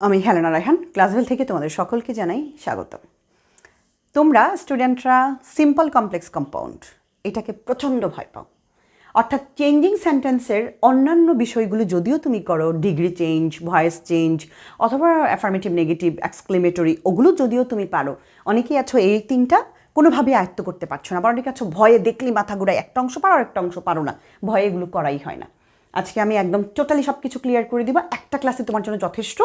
আমি হেলেনা রায়হান ক্লাসভেল থেকে তোমাদের সকলকে জানাই স্বাগত তোমরা স্টুডেন্টরা সিম্পল কমপ্লেক্স কম্পাউন্ড, এটাকে প্রচণ্ড ভয় পাও। অর্থাৎ চেঞ্জিং সেন্টেন্সের অন্যান্য বিষয়গুলো যদিও তুমি করো, ডিগ্রি চেঞ্জ, ভয়েস চেঞ্জ, অথবা অ্যাফার্মেটিভ, নেগেটিভ, এক্সক্লেমেটরি, ওগুলো যদিও তুমি পারো, অনেকেই আছো এই তিনটা কোনোভাবেই আয়ত্ত করতে পারছ না আবার অনেকে আছো ভয়ে দেখলি মাথা ঘুরায় একটা অংশ পারো আর একটা অংশ পারো না, ভয়ে এগুলো করাই হয় না। আজকে আমি একদম টোটালি সব কিছু ক্লিয়ার করে দিব। একটা ক্লাসে তোমার জন্য যথেষ্ট।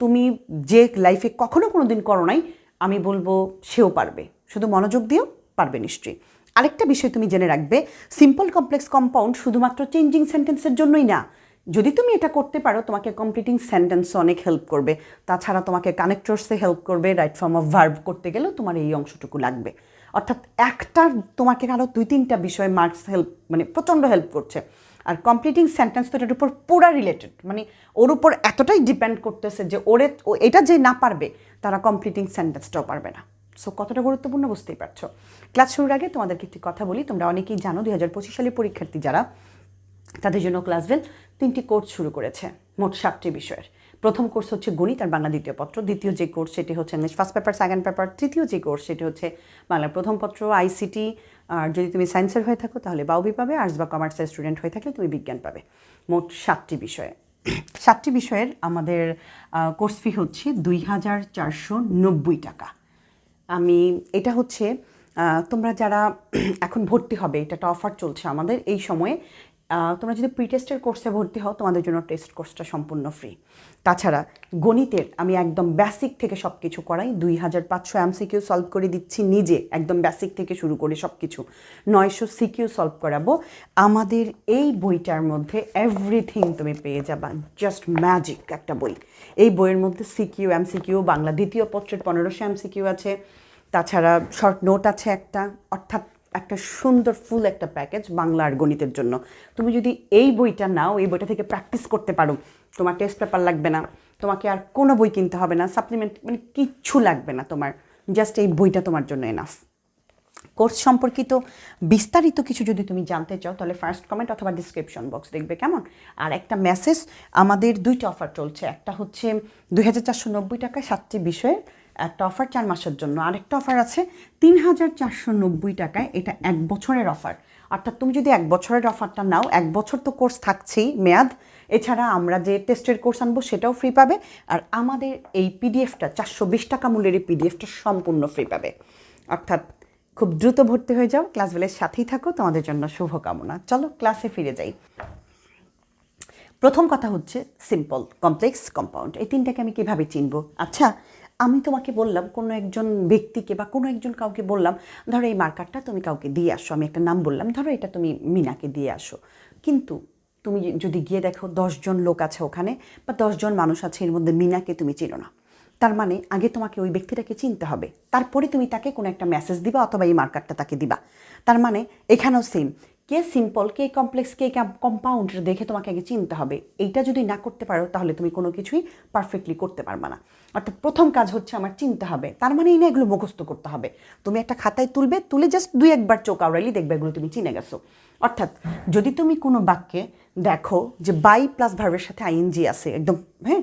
তুমি যে লাইফে কখনো কোনো দিন করো নাই, আমি বলব সেও পারবে। শুধু মনোযোগ দিও পারবে নিশ্চয়ই। আরেকটা বিষয় তুমি জেনে রাখবে সিম্পল কমপ্লেক্স কম্পাউন্ড শুধুমাত্র চেঞ্জিং সেন্টেন্সের জন্যই না। যদি তুমি এটা করতে পারো, তোমাকে কমপ্লিটিং সেন্টেন্স অনেক হেল্প করবে। তাছাড়া তোমাকে কানেক্টরসে হেল্প করবে রাইট ফর্ম অফ ভার্ব করতে গেলেও তোমার এই অংশটুকু লাগবে। অর্থাৎ একটার তোমাকে আরও দুই তিনটা বিষয়ে মার্কস হেল্প মানে প্রচণ্ড হেল্প করছে। আর কমপ্লিটিং সেন্টেন্স তো এটার উপর পুরা রিলেটেড মানে ওর উপর এতটাই ডিপেন্ড করতেছে যে ওরে, ও এটা যে না পারবে, তারা কমপ্লিটিং সেন্টেন্সটাও পারবে না। সো কতটা গুরুত্বপূর্ণ বুঝতেই পারছ। ক্লাস শুরুর আগে তোমাদেরকে একটি কথা বলি, তোমরা অনেকেই জানো দুই হাজার পঁচিশ সালের পরীক্ষার্থী যারা, তাদের জন্য ক্লাসভেল তিনটি কোর্স শুরু করেছে, মোট সাতটি বিষয়ের। প্রথম কোর্স হচ্ছে গণিত আর বাংলা দ্বিতীয় পত্র। দ্বিতীয় যে কোর্স সেটি হচ্ছে English first paper second paper তৃতীয় যে কোর্স সেটি হচ্ছে বাংলা প্রথম পত্র আইসিটি আর যদি তুমি সায়েন্সের হয়ে থাকো, তাহলে বাউবি পাবে আর্টস বা কমার্সের স্টুডেন্ট হয়ে থাকলে তুমি বিজ্ঞান পাবে। মোট সাতটি বিষয়ে। সাতটি বিষয়ের আমাদের কোর্স ফি হচ্ছে দুই হাজার চারশো নব্বই টাকা। আমি, এটা হচ্ছে তোমরা যারা এখন ভর্তি হবে এটা একটা অফার চলছে আমাদের, এই সময়ে তোমরা যদি প্রি টেস্টের কোর্সে ভর্তি হও, তোমাদের জন্য টেস্ট কোর্সটা সম্পূর্ণ ফ্রি তাছাড়া গণিতের আমি একদম বেসিক থেকে সব কিছু করাই, দুই হাজার পাঁচশো এমসিকিউ সলভ করে দিচ্ছি নিজে, একদম বেসিক থেকে শুরু করে সব কিছু নয়শো সিকিউ সলভ করাবো। আমাদের এই বইটার মধ্যে এভরিথিং তুমি পেয়ে যাবা জাস্ট ম্যাজিক একটা বই। এই বইয়ের মধ্যে সিকিউ এমসিকিউ বাংলা দ্বিতীয় পত্রের পনেরোশো এমসিকিউ আছে। তাছাড়া শর্ট নোট আছে একটা, অর্থাৎ একটা সুন্দর ফুল একটা প্যাকেজ বাংলা আর গণিতের জন্য। তুমি যদি এই বইটা নাও, এই বইটা থেকে প্র্যাকটিস করতে পারো। তোমার টেস্ট পেপার লাগবে না। তোমাকে আর কোনো বই কিনতে হবে না। সাপ্লিমেন্ট মানে কিচ্ছু লাগবে না তোমার। জাস্ট এই বইটা তোমার জন্য এনাফ কোর্স সম্পর্কিত বিস্তারিত কিছু যদি তুমি জানতে চাও, তাহলে ফার্স্ট কমেন্ট অথবা ডিসক্রিপশন বক্স দেখবে, কেমন? আর একটা মেসেজ আমাদের দুইটা অফার চলছে। একটা হচ্ছে দুই হাজার চারশো নব্বই টাকায় সাতটি বিষয়ের একটা অফার চার মাসের জন্য। আরেকটা অফার আছে তিন হাজার চারশো নব্বই টাকায় এটা এক বছরের অফার অর্থাৎ তুমি যদি এক বছরের অফারটা নাও, এক বছর তো কোর্স থাকছেই মেয়াদ, এছাড়া আমরা যে টেস্টের কোর্স আনব সেটাও ফ্রি পাবে, আর আমাদের এই পিডিএফটা চারশো বিশ টাকা মূল্যের এই পিডিএফটা সম্পূর্ণ ফ্রি পাবে। অর্থাৎ খুব দ্রুত ভর্তি হয়ে যাও ক্লাসগুলোর সাথেই থাকো, তোমাদের জন্য শুভকামনা। চলো ক্লাসে ফিরে যাই। প্রথম কথা হচ্ছে সিম্পল কমপ্লেক্স কম্পাউন্ড এই তিনটাকে আমি কীভাবে চিনব? আচ্ছা আমি তোমাকে বললাম, কোনো একজন ব্যক্তিকে বা কোনো একজন কাউকে বললাম, ধরো এই মার্কারটা তুমি কাউকে দিয়ে আসো আমি একটা নাম বললাম, ধরো এটা তুমি মিনাকে দিয়ে আসো। কিন্তু তুমি যদি গিয়ে দেখো দশজন লোক আছে ওখানে বা দশজন মানুষ আছে, এর মধ্যে মিনাকে তুমি চিনো না। তার মানে আগে তোমাকে ওই ব্যক্তিটাকে চিনতে হবে, তারপরে তুমি তাকে কোনো একটা মেসেজ দিবা অথবা এই মার্কারটা তাকে দিবা। তার মানে এখানেও সেম কে সিম্পল কে কমপ্লেক্স কে কম্পাউন্ড দেখে তোমাকে আগে চিনতে হবে। এইটা যদি না করতে পারো, তাহলে তুমি কোনো কিছুই পারফেক্টলি করতে পারবে না। অর্থাৎ প্রথম কাজ হচ্ছে আমার চিনতে হবে। তার মানে এই না এগুলো মুখস্থ করতে হবে। তুমি একটা খাতায় তুলবে, তুলে জাস্ট দুই একবার চোখ আওড়াইলি দেখবে এগুলো তুমি চিনে গেছো। অর্থাৎ যদি তুমি কোনো বাক্যে দেখো যে বাই প্লাস ভার্বের সাথে আইএনজি আছে, একদম হ্যাঁ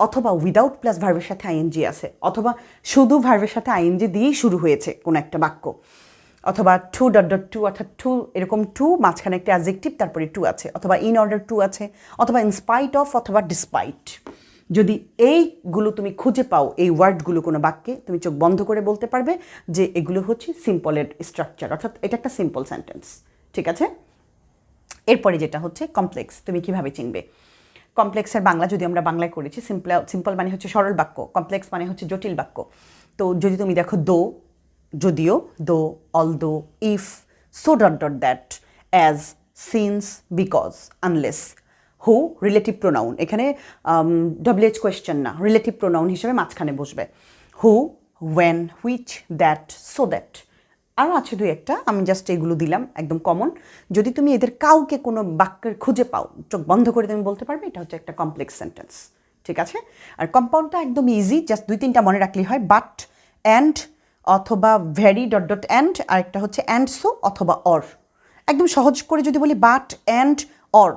অথবা উইদাউট প্লাস ভার্বের সাথে আইএনজি আছে, অথবা শুধু ভার্বের সাথে আইএনজি দিয়েই শুরু হয়েছে কোনো একটা বাক্য। অথবা টু ডট ডট টু অর্থাৎ টু এরকম টু মাঝখানে একটা অ্যাজেক্টিভ তারপরে টু আছে, অথবা ইন অর্ডার টু আছে, অথবা ইনস্পাইট অফ অথবা ডিসপাইট যদি এইগুলো তুমি খুঁজে পাও, এই ওয়ার্ডগুলো কোনো বাক্যে, তুমি চোখ বন্ধ করে বলতে পারবে যে এগুলো হচ্ছে সিম্পলের স্ট্রাকচার অর্থাৎ এটা একটা সিম্পল সেন্টেন্স ঠিক আছে? এরপরে যেটা হচ্ছে কমপ্লেক্স তুমি কীভাবে চিনবে? কমপ্লেক্সের বাংলা যদি আমরা বাংলায় করেছি সিম্পল সিম্পল মানে হচ্ছে সরল বাক্য কমপ্লেক্স মানে হচ্ছে জটিল বাক্য। তো যদি তুমি দেখো দো যদিও though although if so dot dot that as since because unless who relative pronoun এখানে ডব্লিউএইচ কোয়েশ্চেন না রিলেটিভ প্রোনাউন হিসেবে মাঝখানে বসবে who when which that so that আরও আছে দুই একটা, আমি জাস্ট এগুলো দিলাম, একদম কমন যদি তুমি এদের কাউকে কোনো বাক্যের খুঁজে পাও, চোখ বন্ধ করে তুমি বলতে পারবে, এটা হচ্ছে একটা কমপ্লেক্স সেন্টেন্স ঠিক আছে? আর কম্পাউন্ডটা একদম ইজি জাস্ট দুই তিনটা মনে রাখলেই হয় বাট অ্যান্ড অথবা ভ্যারি ডট ডট অ্যান্ড আরেকটা হচ্ছে অ্যান্ড সো অথবা অর একদম সহজ করে যদি বলি বাট অ্যান্ড অর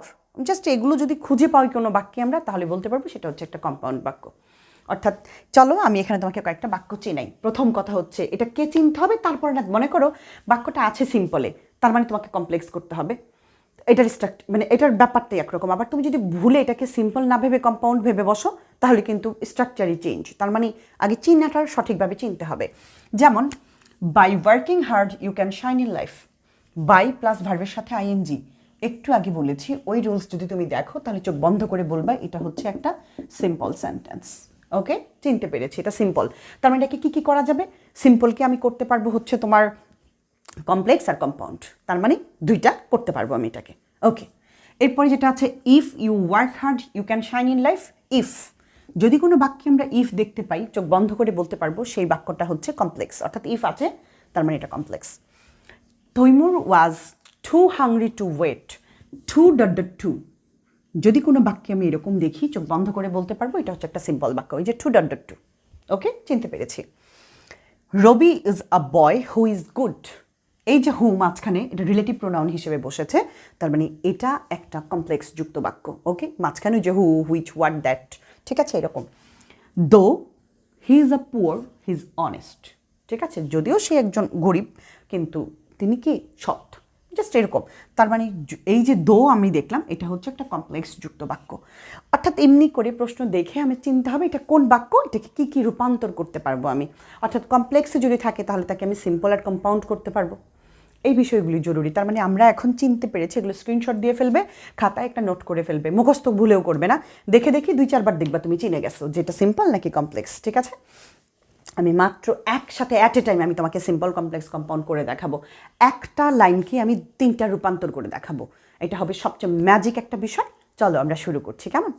জাস্ট এগুলো যদি খুঁজে পাই কোনো বাক্যে আমরা, তাহলে বলতে পারব সেটা হচ্ছে একটা কম্পাউন্ড বাক্য। অর্থাৎ চলো আমি এখানে তোমাকে কয়েকটা বাক্য চেনাই। প্রথম কথা হচ্ছে, এটা কে চিনতে হবে? তারপরে না, মনে করো বাক্যটা আছে সিম্পলে তার মানে তোমাকে কমপ্লেক্স করতে হবে। এটার স্ট্রাকচার মানে এটার ব্যাপারটাই একরকম। আবার তুমি যদি ভুলে এটাকে সিম্পল না ভেবে কম্পাউন্ড ভেবে বসো, তাহলে কিন্তু স্ট্রাকচারই চেঞ্জ তার মানে আগে চিহ্নাটার সঠিকভাবে চিনতে হবে। যেমন by working hard you can shine in life by plus ভার্বের সাথে আইএনজি একটু আগে বলেছি, ওই রুলস যদি তুমি দেখো, তাহলে চোখ বন্ধ করে বলবা, এটা হচ্ছে একটা সিম্পল সেন্টেন্স ওকে চিনতে পেরেছি, এটা সিম্পল তার মানে এটাকে কী কী করা যাবে? সিম্পলকে আমি করতে পারব হচ্ছে তোমার কমপ্লেক্স আর কম্পাউন্ড তার মানে দুইটা করতে পারব আমি এটাকে। ওকে এরপরে যেটা আছে if you work hard you can shine in life if যদি কোনো বাক্যে আমরা ইফ দেখতে পাই, চোখ বন্ধ করে বলতে পারব, সেই বাক্যটা হচ্ছে কমপ্লেক্স অর্থাৎ ইফ আছে, তার মানে এটা complex Taimur was too hungry to wait too dot to যদি কোনো বাক্যে আমি এরকম দেখি, চোখ বন্ধ করে বলতে পারব, এটা হচ্ছে একটা সিম্পল বাক্য, ওই যে too dot dot to okay চিনতে পেরেছি। Rabi is a boy who is good এই যে হু মাঝখানে, এটা রিলেটিভ প্রোনাউন হিসেবে বসেছে, তার মানে এটা একটা কমপ্লেক্স যুক্ত বাক্য ওকে মাঝখানে যে হু হুইচ হোয়াট দ্যাট ঠিক আছে? এরকম। Though he is a poor he is honest ঠিক আছে? যদিও সে একজন গরিব, কিন্তু তিনি কি সৎ? জাস্ট এরকম। তার মানে এই যে দো আমি দেখলাম, এটা হচ্ছে একটা কমপ্লেক্স যুক্ত বাক্য। অর্থাৎ এমনি করে প্রশ্ন দেখে আমি চিনতে হবে, এটা কোন বাক্য? এটাকে কী কী রূপান্তর করতে পারব আমি? অর্থাৎ কমপ্লেক্সে যদি থাকে, তাহলে তাকে আমি সিম্পল আর কম্পাউন্ড করতে পারব। এই বিষয়গুলি জরুরি। তার মানে আমরা এখন চিনতে পেরেছি, এগুলো স্ক্রিনশট দিয়ে ফেলবে, খাতায় একটা নোট করে ফেলবে। মুখস্থ ভুলেও করবে না। দেখে দেখি দুই চারবার দেখবা তুমি চিনে গেছো যেটা সিম্পল নাকি কমপ্লেক্স ঠিক আছে? আমি মাত্র একসাথে অ্যাট এ টাইম আমি তোমাকে সিম্পল কমপ্লেক্স কম্পাউন্ড করে দেখাবো। একটা লাইনকে আমি তিনটা রূপান্তর করে দেখাবো। এটা হবে সবচেয়ে ম্যাজিক একটা বিষয়। চলো আমরা শুরু করছি, কেমন?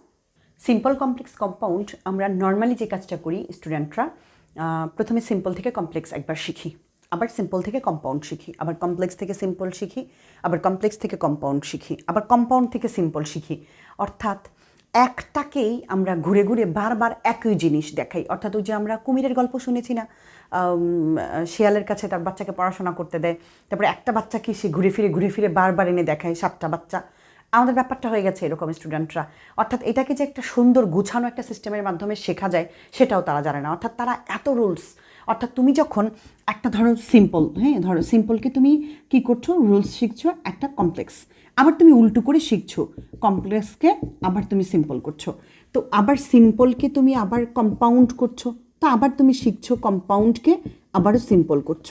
সিম্পল কমপ্লেক্স কম্পাউন্ড আমরা নর্মালি যে কাজটা করি স্টুডেন্টরা প্রথমে সিম্পল থেকে কমপ্লেক্স একবার শিখি। আবার সিম্পল থেকে কম্পাউন্ড শিখি, আবার কমপ্লেক্স থেকে সিম্পল শিখি, আবার কমপ্লেক্স থেকে কম্পাউন্ড শিখি, আবার কম্পাউন্ড থেকে সিম্পল শিখি। অর্থাৎ একটাকেই আমরা ঘুরে ঘুরে বারবার একই জিনিস দেখাই। অর্থাৎ ওই যে আমরা কুমিরের গল্প শুনেছি না? শিয়ালের কাছে তার বাচ্চাকে পড়াশোনা করতে দেয়, তারপরে একটা বাচ্চাকে সে ঘুরে ফিরে ঘুরে ফিরে বারবার এনে দেখায় সাতটা বাচ্চা। আমাদের ব্যাপারটা হয়ে গেছে এরকম স্টুডেন্টরা অর্থাৎ এটাকে যে একটা সুন্দর গুছানো একটা সিস্টেমের মাধ্যমে শেখা যায়, সেটাও তারা জানে না। অর্থাৎ তারা এত রুলস অর্থাৎ তুমি যখন একটা ধরো সিম্পল হ্যাঁ ধরো সিম্পলকে তুমি কি করছ? রুলস শিখছো, একটা কমপ্লেক্স আবার তুমি উল্টো করে শিখছো কমপ্লেক্সকে আবার তুমি সিম্পল করছ। তো আবার সিম্পলকে তুমি আবার কম্পাউন্ড করছ, তো আবার তুমি শিখছো কম্পাউন্ডকে আবারও সিম্পল করছ।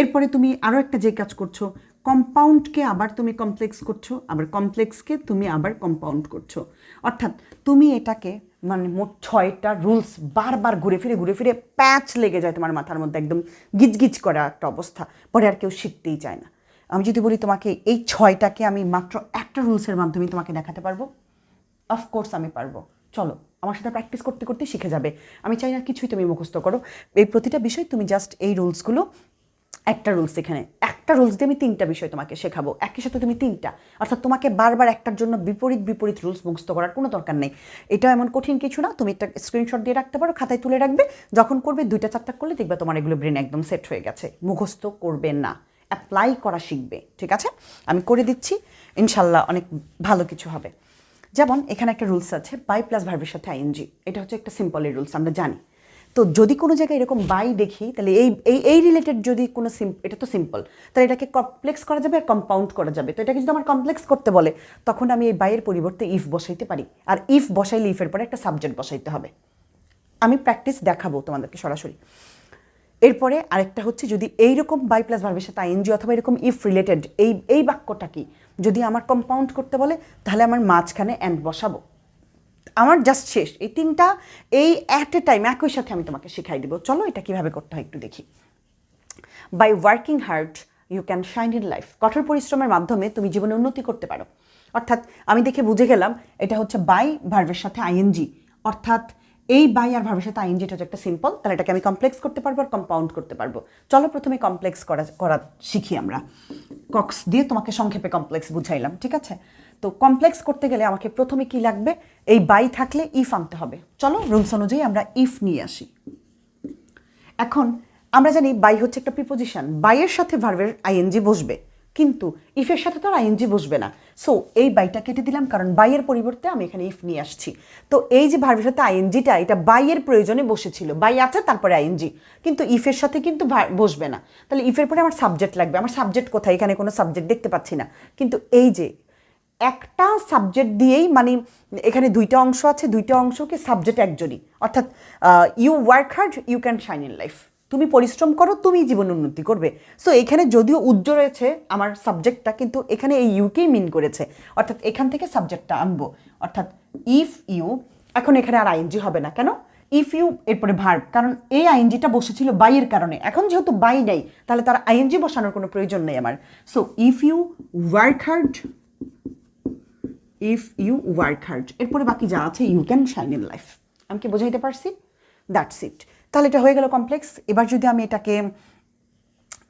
এরপরে তুমি আরও একটা যে কাজ করছ কম্পাউন্ডকে আবার তুমি কমপ্লেক্স করছ, আবার কমপ্লেক্সকে তুমি আবার কম্পাউন্ড করছ। অর্থাৎ তুমি এটাকে মানে মোট ছয়টা রুলস বারবার ঘুরে ফিরে ঘুরে ফিরে প্যাচ লেগে যায় তোমার মাথার মধ্যে, একদম গিজগিজ করা একটা অবস্থা। পরে আর কেউ শিখতেই চায় না। আমি যদি বলি তোমাকে এই ছয়টাকে আমি মাত্র একটা রুলসের মাধ্যমে তোমাকে দেখাতে পারব অফকোর্স আমি পারব। চলো, আমার সাথে প্র্যাকটিস করতে করতে শিখে যাবে। আমি চাই না কিছুই তুমি মুখস্থ করো। এই প্রতিটা বিষয় তুমি জাস্ট এই রুলসগুলো একটা রুলস এখানে। একটা রুলস দিয়ে আমি তিনটা বিষয় তোমাকে শেখাবো। একই সাথে তুমি তিনটা। অর্থাৎ তোমাকে বারবার একটার জন্য বিপরীত বিপরীত রুলস মুখস্থ করার কোনো দরকার নেই। এটা এমন কঠিন কিছু না। তুমি একটা স্ক্রিনশট দিয়ে রাখতে পারো, খাতায় তুলে রাখবে। যখন করবে, দুইটা, চারটা করলে দেখবে তোমার এগুলো ব্রেন একদম সেট হয়ে গেছে। মুখস্থ করবে না। অ্যাপ্লাই করা শিখবে। ঠিক আছে? আমি করে দিচ্ছি। ইনশাল্লাহ অনেক ভালো কিছু হবে। যেমন এখানে একটা রুলস আছে বাই প্লাস ভার্বের সাথে আইএনজি এটা হচ্ছে একটা সিম্পলের রুলস আমরা জানি। তো যদি কোনো জায়গায় এরকম বাই দেখি, তাহলে এই এই এই রিলেটেড যদি কোনো সিম এটা তো সিম্পল তাহলে এটাকে কমপ্লেক্স করা যাবে আর কম্পাউন্ড করা যাবে। তো এটাকে যদি আমার কমপ্লেক্স করতে বলে, তখন আমি এই বাইয়ের পরিবর্তে ইফ বসাইতে পারি। আর ইফ বসাইলে ইফের পরে একটা সাবজেক্ট বসাইতে হবে। আমি প্র্যাকটিস দেখাবো তোমাদেরকে সরাসরি। এরপরে আরেকটা হচ্ছে যদি এইরকম বাই প্লাস ভার্বের সাথে আইএনজি অথবা এরকম ইফ রিলেটেড এই এই বাক্যটা কি? যদি আমার কম্পাউন্ড করতে বলে, তাহলে আমার মাঝখানে অ্যান্ড বসাবো। আমার জাস্ট শেষ। এই তিনটা, এই অ্যাট এ টাইম একই সাথে আমি তোমাকে শিখাই দেবো। চলো এটা কীভাবে করতে হয় একটু দেখি। By working hard you can shine in life কঠোর পরিশ্রমের মাধ্যমে তুমি জীবনে উন্নতি করতে পারো। অর্থাৎ আমি দেখে বুঝে গেলাম, এটা হচ্ছে বাই ভার্ভের সাথে আইএনজি অর্থাৎ এই বাই আর ভার্বের সাথে আইএনজি এটা হচ্ছে একটা সিম্পল তাহলে এটাকে আমি কমপ্লেক্স করতে পারব আর কম্পাউন্ড করতে পারব। চলো প্রথমে কমপ্লেক্স করা করা শিখি আমরা। কক্স দিয়ে তোমাকে সংক্ষেপে কমপ্লেক্স বুঝাইলাম, ঠিক আছে? তো কমপ্লেক্স করতে গেলে আমাকে প্রথমে কি লাগবে? এই বাই থাকলে ইফ আনতে হবে। চলো রুলস অনুযায়ী আমরা ইফ নিয়ে আসি। এখন আমরা জানি বাই হচ্ছে একটা প্রিপোজিশন বাইয়ের সাথে ভার্বের আইএনজি বসবে। কিন্তু ইফের সাথে তো আর আইএনজি বসবে না। সো এই বাইটা কেটে দিলাম কারণ বাইয়ের পরিবর্তে আমি এখানে ইফ নিয়ে আসছি। তো এই যে ভার্বের সাথে আইএনজিটা, এটা বাইয়ের প্রয়োজনে বসেছিল। বাই আছে, তারপরে আইএনজি। কিন্তু ইফের সাথে কিন্তু বসবে না। তাহলে ইফের পরে আমার সাবজেক্ট লাগবে। আমার সাবজেক্ট কোথায়? এখানে কোনো সাবজেক্ট দেখতে পাচ্ছি না। কিন্তু এই যে একটা সাবজেক্ট দিয়েই মানে এখানে দুইটা অংশ আছে, দুইটা অংশকে সাবজেক্ট একজনই। অর্থাৎ you work hard you can shine in life তুমি পরিশ্রম করো, তুমি জীবন উন্নতি করবে। সো এখানে যদিও উজ্জ্বল রয়েছে আমার সাবজেক্টটা কিন্তু এখানে এই ইউকেই মিন করেছে। অর্থাৎ এখান থেকে সাবজেক্টটা আনব। অর্থাৎ ইফ ইউ এখন এখানে আর আইএনজি হবে না। কেন? ইফ ইউ এরপরে ভার্ব কারণ এই আইএনজিটা বসেছিল বাইয়ের কারণে। এখন যেহেতু বাই নেই, তাহলে তার আইএনজি বসানোর কোনো প্রয়োজন নেই আমার। So if you work hard if you work hard এরপরে বাকি যা আছে you can shine in life আমি কি বোঝাইতে পারছি? দ্যাটস ইট তাহলে এটা হয়ে গেল কমপ্লেক্স এবার যদি আমি এটাকে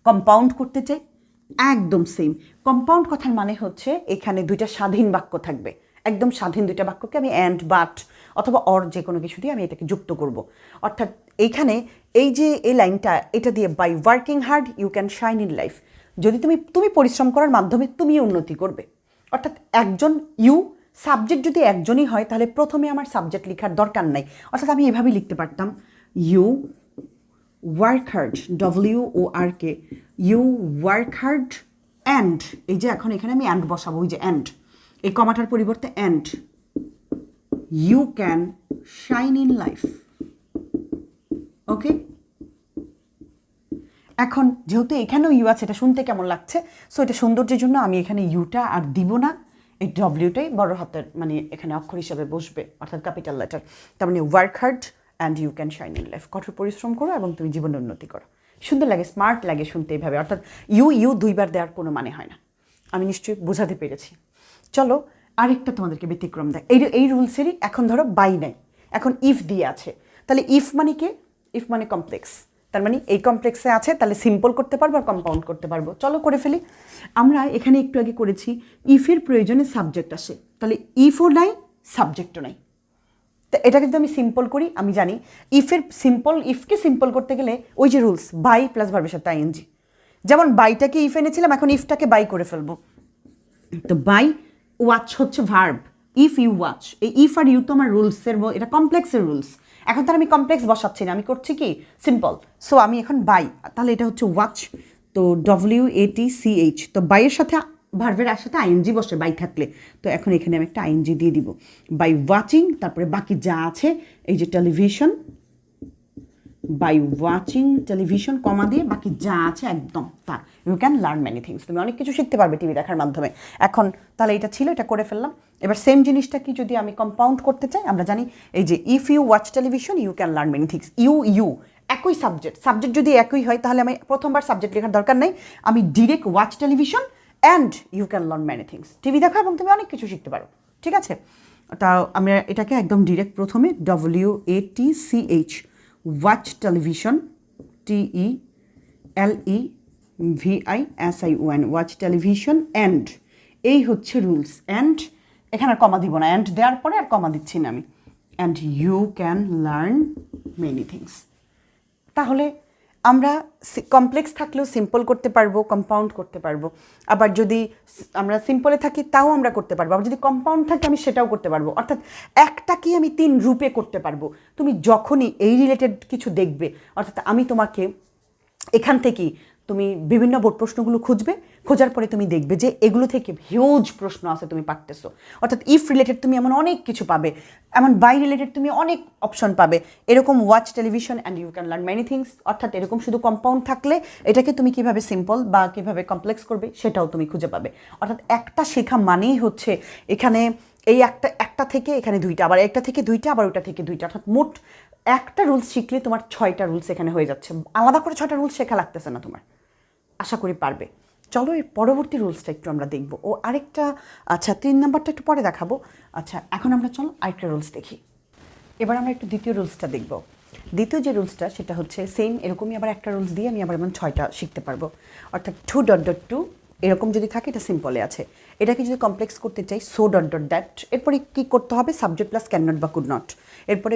কম্পাউন্ড করতে চাই, একদম সেম কম্পাউন্ড কথার মানে হচ্ছে এখানে দুইটা স্বাধীন বাক্য থাকবে। একদম স্বাধীন দুইটা বাক্যকে আমি অ্যান্ড বাট অথবা অর যে কোনো কিছু দিয়ে আমি এটাকে যুক্ত করব। অর্থাৎ এইখানে এই যে এই লাইনটা, এটা দিয়ে by working hard you can shine in life যদি তুমি তুমি পরিশ্রম করার মাধ্যমে তুমি উন্নতি করবে। অর্থাৎ একজন ইউ সাবজেক্ট যদি একজনই হয়, তাহলে প্রথমে আমার সাবজেক্ট লেখার দরকার নাই। অর্থাৎ আমি এভাবেই লিখতে পারতাম। You work hard W O R K you work hard and এই যে এখন এখানে আমি অ্যান্ড বসাবো, ওই যে অ্যান্ড এই কমাটার পরিবর্তে and you can shine in life okay এখন যেহেতু এখানেও ইউ আছে, এটা শুনতে কেমন লাগছে? সো এটা সৌন্দর্যের জন্য আমি এখানে ইউটা আর দিব না। এই ডব্লিউটাই বড় হাতের মানে এখানে অক্ষর হিসাবে বসবে, অর্থাৎ ক্যাপিটাল লেটার তার মানে work hard and you can shine in life কঠোর পরিশ্রম করো এবং তুমি জীবনে উন্নতি করো। সুন্দর লাগে স্মার্ট লাগে শুনতে এইভাবে অর্থাৎ ইউ ইউ দুইবার দেওয়ার কোনো মানে হয় না। আমি নিশ্চয়ই বোঝাতে পেরেছি। চলো, আরেকটা তোমাদেরকে ব্যতিক্রম দেয় এই এই রুলসেরই এখন ধরো বাই নাই এখন ইফ দিয়ে আছে। তাহলে ইফ মানে কে? ইফ মানে কমপ্লেক্স তার মানে এই কমপ্লেক্সে আছে, তাহলে সিম্পল করতে পারব আর কম্পাউন্ড করতে পারব। চলো করে ফেলি। আমরা এখানে একটু আগে করেছি ইফের প্রয়োজনে সাবজেক্ট আসে। তাহলে ইফও নাই সাবজেক্টও নাই। তো এটাকে যদি আমি সিম্পল করি, আমি জানি। ইফের সিম্পল ইফকে সিম্পল করতে গেলে ওই যে রুলস বাই প্লাস ভার্বের সাথে আইএনজি যেমন বাইটাকে ইফ এনেছিলাম, এখন ইফটাকে বাই করে ফেলব। তো বাই ওয়াচ হচ্ছে ভার্ব ইফ ইউ ওয়াচ এই ইফ আর ইউ তো আমার রুলসের এটা কমপ্লেক্সের রুলস এখন তার আমি কমপ্লেক্স বসাচ্ছি না, আমি করছি কি? সিম্পল সো আমি এখন বাই তাহলে এটা হচ্ছে ওয়াচ তো W A T C H তো বাইয়ের সাথে ভার্বের সাথে আইএনজি বসে বাই থাকলে। তো এখন এখানে আমি একটা আইএনজি দিয়ে দিব। বাই ওয়াচিং তারপরে বাকি যা আছে, এই যে television by watching television comma দিয়ে বাকি যা আছে একদম তা you can learn many things তুমি অনেক কিছু শিখতে পারবে টিভি দেখার মাধ্যমে। এখন তাহলে এটা ছিল, এটা করে ফেললাম। এবার সেম জিনিসটা কি যদি আমি কম্পাউন্ড করতে চাই, আমরা জানি এই যে if you watch television you can learn many things you you একই সাবজেক্ট সাবজেক্ট যদি একই হয়, তাহলে আমি প্রথমবার সাবজেক্ট লেখার দরকার নেই। আমি direct watch television and you can learn many things TV দেখো এবং তুমি অনেক কিছু শিখতে পারো, ঠিক আছে? তা আমরা এটাকে একদম ডিরেক্ট প্রথমে W A T C H watch television T E L E V I S I one watch television and এই হচ্ছে রুলস অ্যান্ড এখানে আর কমা দিব না। অ্যান্ড দেওয়ার পরে আর কমা দিচ্ছি না আমি। And you can learn many things তাহলে আমরা কমপ্লেক্স থাকলেও সিম্পল করতে পারব কম্পাউন্ড করতে পারব। আবার যদি আমরা সিম্পলে থাকি, তাও আমরা করতে পারব। আবার যদি কম্পাউন্ড থাকে, আমি সেটাও করতে পারব। অর্থাৎ একটাকে আমি তিন রূপে করতে পারব। তুমি যখনই এই রিলেটেড কিছু দেখবে, অর্থাৎ আমি তোমাকে এখান থেকেই তুমি বিভিন্ন বোর্ড প্রশ্নগুলো খুঁজবে, খোঁজার পরে তুমি দেখবে যে এগুলো থেকে হিউজ প্রশ্ন আছে তুমি পারতেছো। অর্থাৎ ইফ রিলেটেড তুমি এমন অনেক কিছু পাবে, এমন বাই রিলেটেড তুমি অনেক অপশন পাবে। এরকম watch television and you can learn many things অর্থাৎ এরকম শুধু কম্পাউন্ড থাকলে এটাকে তুমি কীভাবে সিম্পল বা কীভাবে কমপ্লেক্স করবে সেটাও তুমি খুঁজে পাবে। অর্থাৎ একটা শেখা মানেই হচ্ছে এখানে এই একটা একটা থেকে এখানে দুইটা, আবার একটা থেকে দুইটা, আবার ওটা থেকে দুইটা। অর্থাৎ মোট একটা রুলস শিখলে তোমার ছয়টা রুলস এখানে হয়ে যাচ্ছে। আলাদা করে ছয়টা রুলস শেখা লাগতেছে না তোমার। আশা করি পারবে। চলো এর পরবর্তী রুলসটা একটু আমরা দেখব। ও আরেকটা আচ্ছা তিন নাম্বারটা একটু পরে দেখাবো। আচ্ছা এখন আমরা চলো আরেকটা রুলস দেখি। এবার আমরা একটু দ্বিতীয় রুলসটা দেখব। দ্বিতীয় যে রুলসটা, সেটা হচ্ছে সেম এরকমই আবার একটা রুলস দিয়ে আমি আবার এমন ছয়টা শিখতে পারব। অর্থাৎ টু ডট ডট টু এরকম যদি থাকে, এটা সিম্পলে আছে। এটাকে যদি কমপ্লেক্স করতে চাই সো ডট ডট দ্যাট এরপরে কী করতে হবে? সাবজেক্ট প্লাস ক্যান নট বা কুড নট এরপরে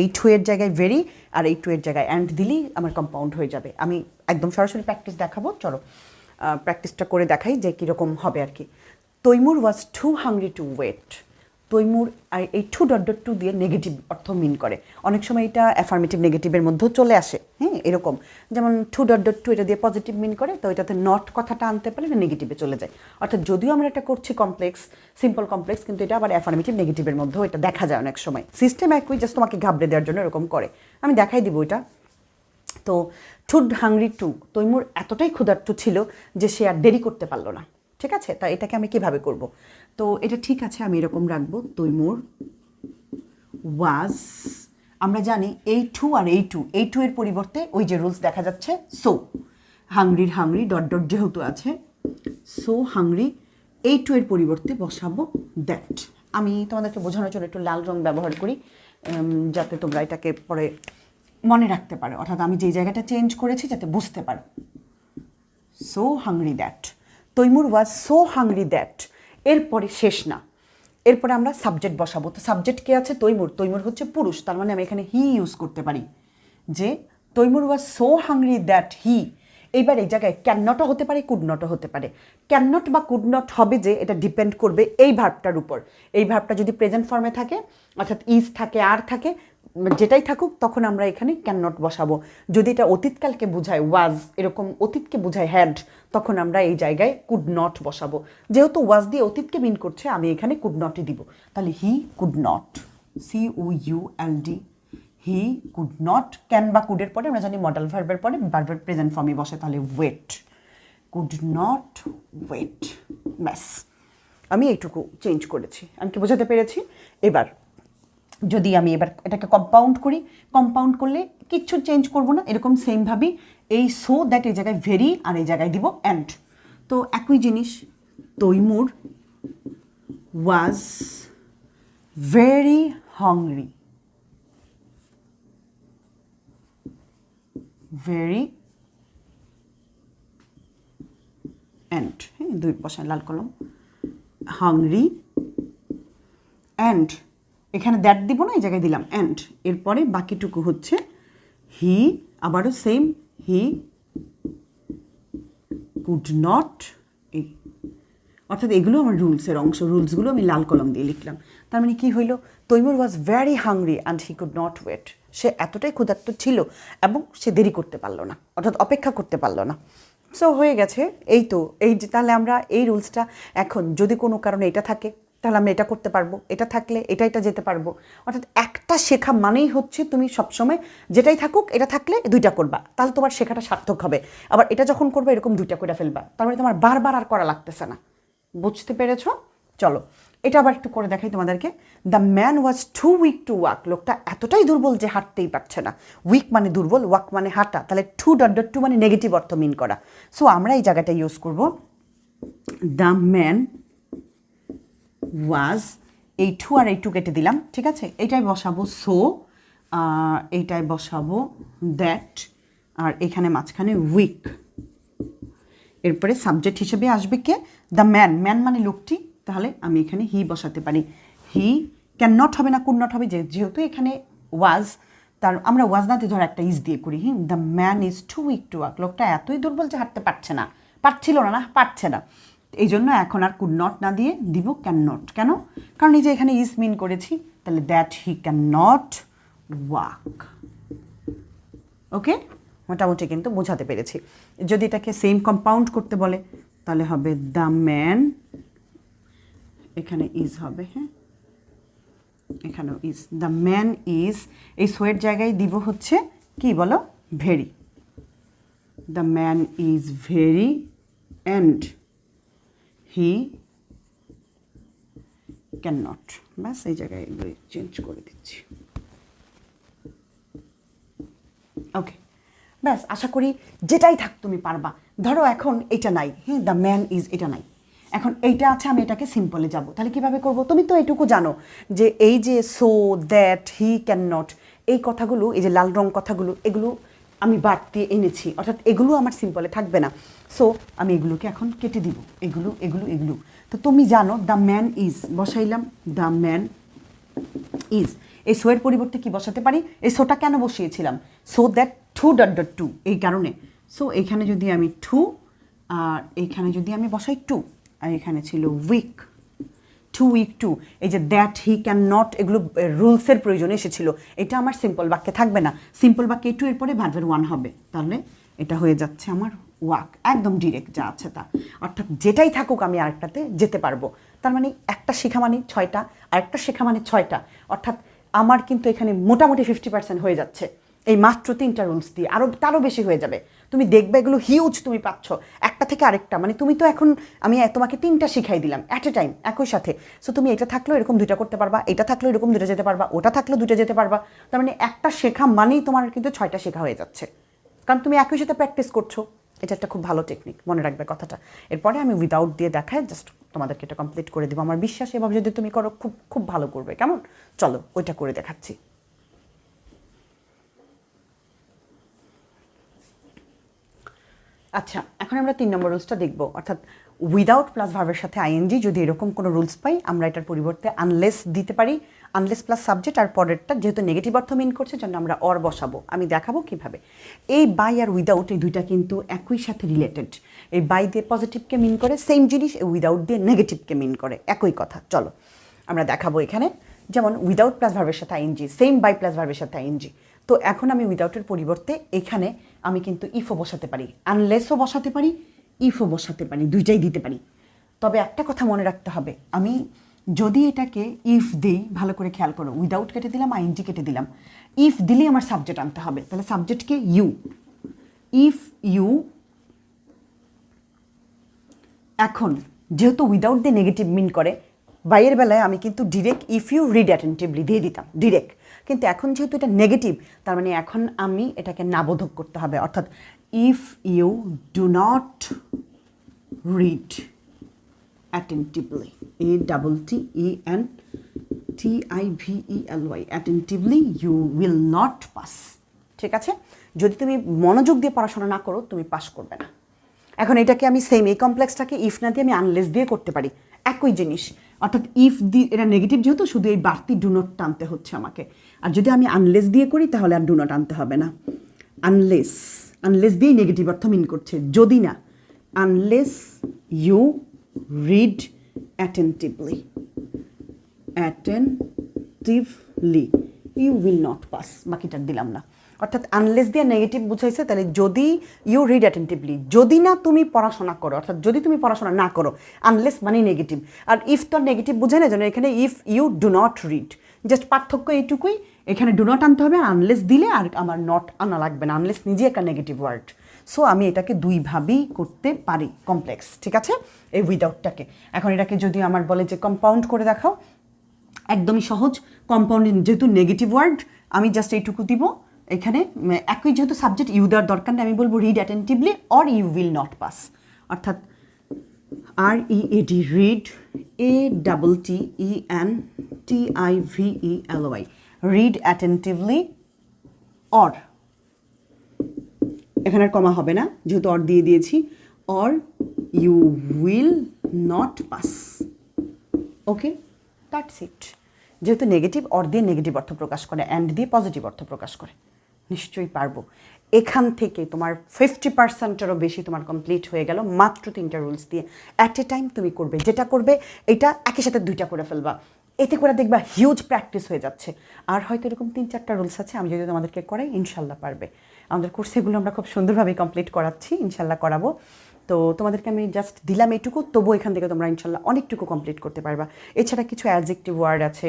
এই টু এর জায়গায় ভেরি আর এই টু এর জায়গায় অ্যান্ড দিলেই আমার কম্পাউন্ড হয়ে যাবে। আমি একদম সরাসরি প্র্যাকটিস দেখাবো, চলো প্র্যাকটিসটা করে দেখাই যে কীরকম হবে আর কি। Taimur was too hungry to wait Taimur আর এই টু ডট ডট টু দিয়ে নেগেটিভ অর্থ মিন করে। অনেক সময় এটা অ্যাফার্মেটিভ নেগেটিভের মধ্যেও চলে আসে হ্যাঁ এরকম। যেমন টু ডট ডট টু এটা দিয়ে পজিটিভ মিন করে, তো এটাতে নট কথাটা আনতে পারে না নেগেটিভে চলে যায়। অর্থাৎ যদিও আমরা এটা করছি কমপ্লেক্স সিম্পল কমপ্লেক্স কিন্তু এটা আবার অ্যাফার্মেটিভ নেগেটিভের মধ্যেও এটা দেখা যায় অনেক সময়। সিস্টেম একই জাস্ট তোমাকে ঘাবড়ে দেওয়ার জন্য এরকম করে। আমি দেখাই দিব এটা। তো ঠুড হাংরি টু তৈমুর এতটাই ক্ষুধার্ত ছিল যে সে আর দেরি করতে পারল না। ঠিক আছে? তা এটাকে আমি কীভাবে করব? তো এটা ঠিক আছে, আমি এরকম রাখব। তৈমুর ওয়াজ আমরা জানি এই টু আর এই টু এই টু এর পরিবর্তে ওই যে রুলস দেখা যাচ্ছে সো হাংরির হাংরি ডট ডট যেহেতু আছে সো হাংরি এই টু এর পরিবর্তে বসাবো দ্যাট আমি তোমাদেরকে বোঝানোর জন্য একটু লাল রং ব্যবহার করি যাতে তোমরা এটাকে পরে মনে রাখতে পারো। অর্থাৎ আমি যেই জায়গাটা চেঞ্জ করেছি যাতে বুঝতে পারো। So hungry that Taimur was so hungry that এরপরে শেষ না। এরপরে আমরা সাবজেক্ট বসাবো। তো সাবজেক্ট কে আছে? তৈমুর। তৈমুর হচ্ছে পুরুষ। তার মানে আমি এখানে হি ইউজ করতে পারি। যে Taimur was so hungry that he এইবার এই জায়গায় ক্যান নটও হতে পারে কুড নটও হতে পারে। ক্যান নট বা কুড নট হবে যে, এটা ডিপেন্ড করবে এই ভার্বটার উপর। এই ভার্বটা যদি প্রেজেন্ট ফর্মে থাকে, অর্থাৎ ইজ থাকে আর থাকে যেটাই থাকুক, তখন আমরা এখানে ক্যান নট বসাবো। যদি এটা অতীতকালকে বোঝায় ওয়াজ এরকম অতীতকে বোঝায় হ্যাড তখন আমরা এই জায়গায় কুড নট বসাবো। যেহেতু ওয়াজ দিয়ে অতীতকে মিন করছে, আমি এখানে কুড নটই দিব। তাহলে he could not C O U L D he could not can বা কুডের পরে আমরা জানি মডেল ভার্বের পরে ভার্বের প্রেজেন্ট ফর্মে বসে, তাহলে ওয়েট কুড নট ওয়েট ব্যাস আমি এইটুকু চেঞ্জ করেছি। আমি কি বোঝাতে পেরেছি? এবার যদি আমি এবার এটাকে কম্পাউন্ড করি কম্পাউন্ড করলে কিচ্ছু চেঞ্জ করব না, এরকম সেমভাবেই এই সো দ্যাট এই জায়গায় ভেরি আর এই জায়গায় দিব অ্যান্ড তো একই জিনিস, Taimur was very hungry very and হ্যাঁ দুই বসায় লাল কলম। হাংরি অ্যান্ড এখানে দ্যাট দিব না, এই জায়গায় দিলাম অ্যান্ড এরপরে বাকিটুকু হচ্ছে হি আবারও সেম হি কুড নট এই অর্থাৎ এগুলো আমার রুলসের অংশ রুলসগুলো আমি লাল কলম দিয়ে লিখলাম। তার মানে কী হইল? Taimur was very hungry and he could not wait সে এতটাই ক্ষুধার্ত ছিল এবং সে দেরি করতে পারল না, অর্থাৎ অপেক্ষা করতে পারল না। সো হয়ে গেছে, এই তো, এই তাহলে আমরা এই রুলসটা এখন যদি কোনো কারণে এটা থাকে তাহলে আমরা এটা করতে পারব, এটা থাকলে এটা এটা যেতে পারব। অর্থাৎ একটা শেখা মানেই হচ্ছে তুমি সবসময় যেটাই থাকুক, এটা থাকলে দুইটা করবা। তাহলে তোমার শেখাটা সার্থক হবে। আবার এটা যখন করবে, এরকম দুইটা করে ফেলবা। তার মানে তোমার বারবার আর করা লাগতেছে না। বুঝতে পেরেছ? চলো, এটা আবার একটু করে দেখাই তোমাদেরকে। The man was too weak to walk লোকটা এতটাই দুর্বল যে হাঁটতেই পারছে না। উইক মানে দুর্বল ওয়াক মানে হাঁটা। তাহলে টু ডট ডট টু মানে নেগেটিভ অর্থ মিন করা। সো আমরা এই জায়গাটা ইউজ করব। দ্য ম্যান ওয়াজ এই টু আর এই টু কেটে দিলাম, ঠিক আছে? এটাই বসাবো সো আর এইটাই বসাবো দ্যাট আর এখানে মাঝখানে উইক এরপরে সাবজেক্ট হিসেবে আসবে কে? দ্য ম্যান ম্যান মানে লোকটি, তাহলে আমি এখানে হি বসাতে পারি। হি ক্যান নট হবে না কুড নট হবে যেহেতু এখানে ওয়াজ তার আমরা ওয়াজ নাতে ধর একটা ইজ দিয়ে করি he the man is too weak to walk লোকটা এতই দুর্বল যে হাঁটতে পারছে না। পারছিল না না, পারছে না। এই জন্য এখন আর কুড নট না দিয়ে দিব ক্যান নট কেন? কারণ এই যে এখানে ইজ মিন করেছি, তাহলে that he can not walk okay মোটামুটি কিন্তু বোঝাতে পেরেছি। যদি এটাকে সেম কম্পাউন্ড করতে বলে, তাহলে হবে দ্য ম্যান এখানে ইজ হবে হ্যাঁ? এখানেও ইজ দ্য ম্যান ইজ এই সোয়ের জায়গায় দিব হচ্ছে কি বলো? Very. The man is very and he can not ব্যাস, এই জায়গায় এগুলো চেঞ্জ করে দিচ্ছি। ওকে ব্যাস, আশা করি যেটাই থাক তুমি পারবা। ধরো এখন এটা নাই। হ্যাঁ দ্য ম্যান ইজ এটা নাই। এখন এইটা আছে, আমি এটাকে সিম্পলে যাব। তাহলে কীভাবে করব? তুমি তো এটুকু জানো যে এই যে so that he can not এই কথাগুলো, এই যে লাল রং কথাগুলো, এগুলো আমি দিয়ে এনেছি। অর্থাৎ এগুলো আমার সিম্পলে থাকবে না। সো আমি এগুলোকে এখন কেটে দিব। এগুলো এগুলো এগুলো। তো তুমি জানো দ্য ম্যান ইজ বসাইলাম দ্য ম্যান ইজ এই সোয়ের পরিবর্তে কি বসাতে পারি? এই সোটা কেন বসিয়েছিলাম? So that too dot dot to এই কারণে। সো এখানে যদি আমি টু আর এইখানে যদি আমি বসাই টু আর এখানে ছিল উইক টু উইক টু এই যে দ্যাট হি ক্যান নট এগুলো রুলসের প্রয়োজন এসেছিল। এটা আমার সিম্পল বাক্যে থাকবে না। সিম্পল বাক্যে টু এর পরে ভার্বের ওয়ান হবে। তাহলে এটা হয়ে যাচ্ছে আমার ওয়াক একদম ডিরেক্ট যা আছে তা। অর্থাৎ যেটাই থাকুক আমি আরেকটাতে যেতে পারব। তার মানে একটা শেখা মানে ছয়টা, আরেকটা শেখা মানে ছয়টা। অর্থাৎ আমার কিন্তু এখানে মোটামুটি ফিফটি পার্সেন্ট হয়ে যাচ্ছে। এই মাত্র তিনটা রুলস দিয়ে। আরও তারও বেশি হয়ে যাবে। তুমি দেখবে এগুলো হিউজ তুমি পাচ্ছ। একটা থেকে আরেকটা মানে তুমি তো এখন, আমি তোমাকে তিনটা শিখাই দিলাম অ্যাট এ টাইম একই সাথে। সো তুমি এটা থাকলেও এরকম দুইটা করতে পারবা, এটা থাকলেও এরকম দুটো যেতে পারবা, ওটা থাকলেও দুটো যেতে পারবা। তার মানে একটা শেখা মানেই তোমার কিন্তু ছয়টা শেখা হয়ে যাচ্ছে। কারণ তুমি একই সাথে প্র্যাকটিস করছ। এটা একটা খুব ভালো টেকনিক মনে রাখবে কথাটা। এরপরে আমি উইদাউট দিয়ে দেখায় জাস্ট তোমাদেরকে এটা কমপ্লিট করে দেবো। আমার বিশ্বাস এভাবে যদি তুমি করো, খুব খুব ভালো করবে। কেমন? চলো, ওইটা করে দেখাচ্ছি। আচ্ছা এখন আমরা তিন নম্বর রুলসটা দেখব। অর্থাৎ উইদাউট প্লাস ভার্বের সাথে আইএনজি যদি এরকম কোনো রুলস পাই, আমরা এটার পরিবর্তে আনলেস দিতে পারি। আনলেস প্লাস সাবজেক্ট আর পরেরটা যেহেতু নেগেটিভ অর্থ মিন করছে, জন্য আমরা অর বসাবো। আমি দেখাবো কীভাবে। এই বাই আর উইদাউট এই দুইটা কিন্তু একই সাথে রিলেটেড এই বাই দিয়ে পজিটিভকে মিন করে সেম জিনিস, এই উইদাউট দিয়ে নেগেটিভকে মিন করে। একই কথা, চলো। আমরা দেখাবো এখানে। যেমন উইদাউট প্লাস ভার্বের সাথে আইএনজি সেম বাই প্লাস ভার্বের সাথে আইএনজি তো এখন আমি উইদাউটের পরিবর্তে এখানে আমি কিন্তু ইফও বসাতে পারি আনলেসও বসাতে পারি ইফও বসাতে পারি, দুইটাই দিতে পারি। তবে একটা কথা মনে রাখতে হবে, আমি যদি এটাকে ইফ দিই, ভালো করে খেয়াল করো উইদাউট কেটে দিলাম আইএনজি কেটে দিলাম ইফ দিলেই আমার সাবজেক্ট আনতে হবে, তাহলে সাবজেক্টকে ইউ ইফ ইউ এখন যেহেতু উইদাউট দিয়ে নেগেটিভ মিন করে বাইয়ের বেলায় আমি কিন্তু direct if you read attentively দিয়ে দিতাম ডিরেক্ট কিন্তু এখন যেহেতু এটা নেগেটিভ তার মানে এখন আমি এটাকে নাবোধক করতে হবে। অর্থাৎ if you do not read attentively A double T E N T I V E L Y attentively you will not pass ঠিক আছে? যদি তুমি মনোযোগ দিয়ে পড়াশোনা না করো, তুমি পাস করবে না। এখন এটাকে আমি সেম এই কমপ্লেক্সটাকে ইফ না দিয়ে আমি আনলেস দিয়ে করতে পারি। একই জিনিস। অর্থাৎ ইফ দি, এটা নেগেটিভ যেহেতু, শুধু এই বাড়তি ডু নট টানতে হচ্ছে আমাকে। আর যদি আমি আনলেস দিয়ে করি, তাহলে আর ডু নট আনতে হবে না। আনলেস আনলেস দিয়েই নেগেটিভ অর্থ মিন করছে। যদি না unless you read attentively attentively you will not pass বাকিটা দিলাম না। অর্থাৎ আনলেস দিয়ে নেগেটিভ বুঝাইছে, তাহলে যদি ইউ রিড অ্যাটেন্টিভলি যদি না তুমি পড়াশোনা করো, অর্থাৎ যদি তুমি পড়াশোনা না করো আনলেস মানে নেগেটিভ আর ইফ তো নেগেটিভ বুঝে না, যেন এখানে if you do not read just পার্থক্য এইটুকুই এখানে ডু নট আনতে হবে আনলেস দিলে আর আমার নট আনা লাগবে না আনলেস নিজে একটা নেগেটিভ ওয়ার্ড সো আমি এটাকে দুইভাবেই করতে পারি কমপ্লেক্স ঠিক আছে? এই উইদাউটটাকে এখন এটাকে যদি আমার বলে যে কম্পাউন্ড করে দেখাও, একদমই সহজ। কম্পাউন্ড যেহেতু নেগেটিভ ওয়ার্ড আমি জাস্ট এইটুকু দিব। এখানে একই যেহেতু সাবজেক্ট ইউ দেওয়ার দরকার নেই, আমি বলব read attentively or you will not pass অর্থাৎ R E A D read A double T E N T I V E L Y read attentively or এখানে আর কমা হবে না, যেহেতু অর দিয়ে দিয়েছি। Or you will not pass okay that's it যেহেতু negative or দিয়ে negative অর্থ প্রকাশ করে অ্যান্ড দিয়ে পজিটিভ অর্থ প্রকাশ করে। নিশ্চয়ই পারব। এখান থেকে তোমার ফিফটি পার্সেন্টেরও বেশি তোমার কমপ্লিট হয়ে গেল, মাত্র তিনটা রুলস দিয়ে। অ্যাট এ টাইম তুমি করবে, যেটা করবে, এটা একই সাথে দুইটা করে ফেলবা। এতে করে দেখবা হিউজ প্র্যাকটিস হয়ে যাচ্ছে। আর হয়তো এরকম তিন চারটা রুলস আছে, আমি যদি তোমাদেরকে করাই ইনশাল্লাহ পারবে। আমাদের কোর্সে এগুলো আমরা খুব সুন্দরভাবে কমপ্লিট করাচ্ছি ইনশাল্লাহ করাবো। তো তোমাদেরকে আমি জাস্ট দিলাম এইটুকু তবু এখান থেকে তোমরা ইনশাল্লাহ অনেকটুকু কমপ্লিট করতে পারবা। এছাড়া কিছু অ্যাডজেক্টিভ ওয়ার্ড আছে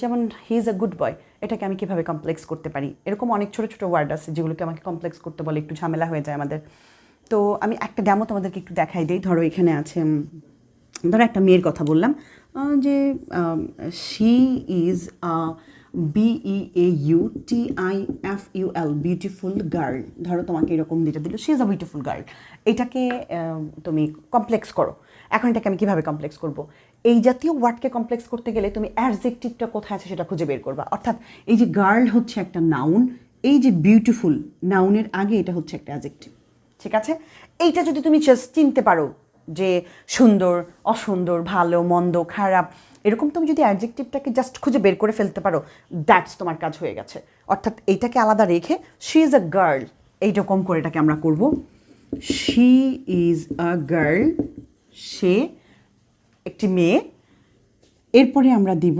যেমন হি ইজ আ গুড বয় এটাকে আমি কীভাবে কমপ্লেক্স করতে পারি? এরকম অনেক ছোটো ছোটো ওয়ার্ড আছে, যেগুলোকে আমাকে কমপ্লেক্স করতে বলে একটু ঝামেলা হয়ে যায় আমাদের। তো আমি একটা ড্যামো তোমাদেরকে একটু দেখাই দিই, ধরো এখানে আছে ধরো একটা মেয়ের কথা বললাম যে she is B E A U T I F U L beautiful girl ধরো তোমাকে এরকম যেটা দিল she is a beautiful girl এটাকে তুমি কমপ্লেক্স করো। এখন এটাকে আমি কীভাবে কমপ্লেক্স করব? এই জাতীয় ওয়ার্ডকে কমপ্লেক্স করতে গেলে তুমি অ্যাডজেক্টিভটা কোথায় আছে সেটা খুঁজে বের করবা। অর্থাৎ এই যে গার্ল হচ্ছে একটা নাউন এই যে বিউটিফুল নাউনের আগে এটা হচ্ছে একটা অ্যাডজেক্টিভ ঠিক আছে? এইটা যদি তুমি জাস্ট চিনতে পারো যে সুন্দর, অসুন্দর, ভালো, মন্দ, খারাপ, এরকম তুমি যদি অ্যাডজেক্টিভটাকে জাস্ট খুঁজে বের করে ফেলতে পারো দ্যাটস তোমার কাজ হয়ে গেছে। অর্থাৎ এইটাকে আলাদা রেখে শি ইজ আ গার্ল এইরকম করে এটাকে আমরা করব। শি ইজ আ গার্ল সে একটি মেয়ে। এরপরে আমরা দিব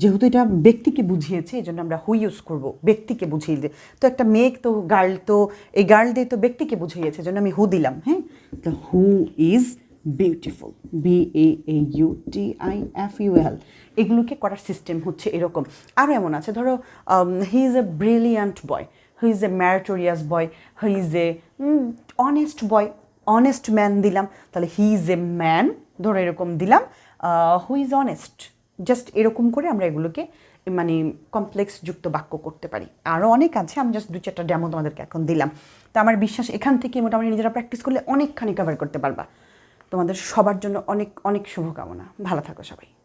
যেহেতু এটা ব্যক্তিকে বুঝিয়েছে এই জন্য আমরা হু ইউজ করব, ব্যক্তিকে বুঝিয়ে তো একটা মেয়ে তো গার্ল তো, এই গার্ল দিয়ে তো ব্যক্তিকে বুঝিয়েছে এই জন্য আমি হু দিলাম হ্যাঁ? তো who is beautiful B E A U T I F U L এগুলোকে করার সিস্টেম হচ্ছে এরকম। আরও এমন আছে, ধরো he is a brilliant boy he is a meritorious boy he is a honest boy honest man দিলাম, তাহলে হি ইজ এ ম্যান ধরো এরকম দিলাম হু ইজ অনেস্ট জাস্ট এরকম করে আমরা এগুলোকে মানে কমপ্লেক্স যুক্ত বাক্য করতে পারি। আরও অনেক আছে, আমি জাস্ট দু চারটা ডেমো তোমাদেরকে এখন দিলাম। তো আমার বিশ্বাস এখান থেকে মোটামুটি নিজেরা প্র্যাকটিস করলে অনেকখানি কভার করতে পারবা। তোমাদের সবার জন্য অনেক অনেক শুভকামনা। ভালো থাকো সবাই।